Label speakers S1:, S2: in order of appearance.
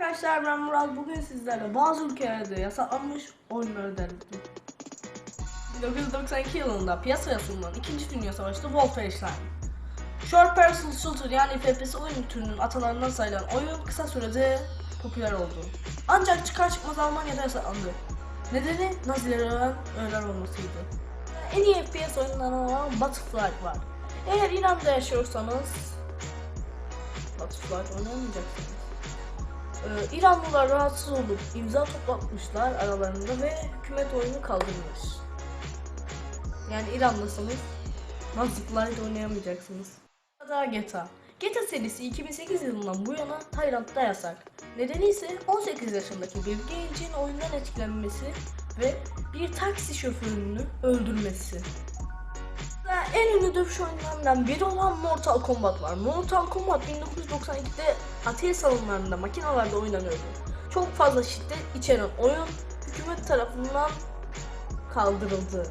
S1: Arkadaşlar ben Murat bugün sizlerle bazı ülkelerde yasaklanmış oyunları derledim. 1992 yılında piyasaya sunulan 2. Dünya Savaşı'nda Wolfenstein. Short Person Shooter yani FPS oyun türünün atalarından sayılan oyun kısa sürede popüler oldu. Ancak çıkar çıkmaz Almanya'da yasaklandı. Nedeni Nazilere öğren, öğren olmasıydı. En iyi FPS oyunlarından olan Battlefield var. Eğer İran'da yaşıyorsanız Battlefield oynamayacaksınız. Ee, İranlılar rahatsız olup imza toplatmışlar aralarında ve hükümet oyunu kaldırmış. Yani İranlısınız, Battlefield oynayamayacaksınız. Daha GTA. GTA serisi 2008 yılından bu yana Tayland'da yasak. Nedeni ise 18 yaşındaki bir gencin oyundan etkilenmesi ve bir taksi şoförünü öldürmesi. En ünlü dövüş oyunlarından biri olan Mortal Kombat var. Mortal Kombat 1992'de ateş salonlarında makinalarda oynanıyordu. Çok fazla şiddet içeren oyun hükümet tarafından kaldırıldı.